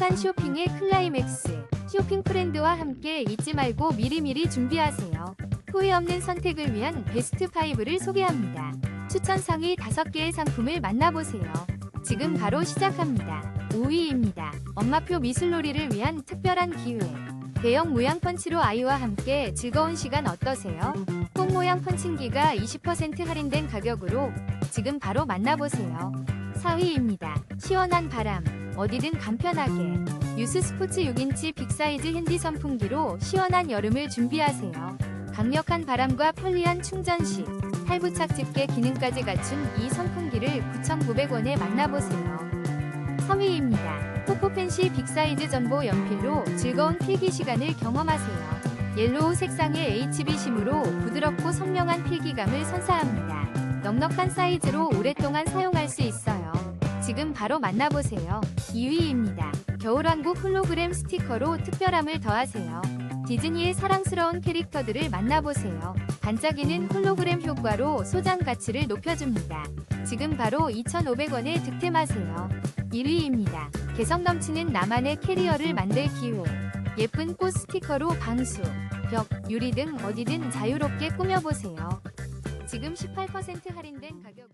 행복한 쇼핑의 클라이맥스. 쇼핑 프렌드와 함께 잊지 말고 미리미리 준비하세요. 후회 없는 선택을 위한 베스트 5를 소개합니다. 추천 상위 5개의 상품을 만나보세요. 지금 바로 시작합니다. 5위입니다. 엄마표 미술놀이를 위한 특별한 기회. 대형 모양 펀치로 아이와 함께 즐거운 시간 어떠세요? 꽃 모양 펀칭기가 20% 할인된 가격으로 지금 바로 만나보세요. 4위입니다. 시원한 바람, 어디든 간편하게. 유스 스포츠 6인치 빅사이즈 핸디 선풍기로 시원한 여름을 준비하세요. 강력한 바람과 편리한 충전식, 탈부착 집게 기능까지 갖춘 이 선풍기를 9,900원에 만나보세요. 3위입니다. 포포펜시 빅사이즈 전보 연필로 즐거운 필기 시간을 경험하세요. 옐로우 색상의 HB심으로 부드럽고 선명한 필기감을 선사합니다. 넉넉한 사이즈로 오랫동안 사용할 수 있어요. 지금 바로 만나보세요. 2위입니다. 겨울왕국 홀로그램 스티커로 특별함을 더하세요. 디즈니의 사랑스러운 캐릭터들을 만나보세요. 반짝이는 홀로그램 효과로 소장 가치를 높여줍니다. 지금 바로 2,500원에 득템하세요. 1위입니다. 개성 넘치는 나만의 캐리어를 만들 기회. 예쁜 꽃 스티커로 방수, 벽, 유리 등 어디든 자유롭게 꾸며보세요. 지금 18% 할인된 가격.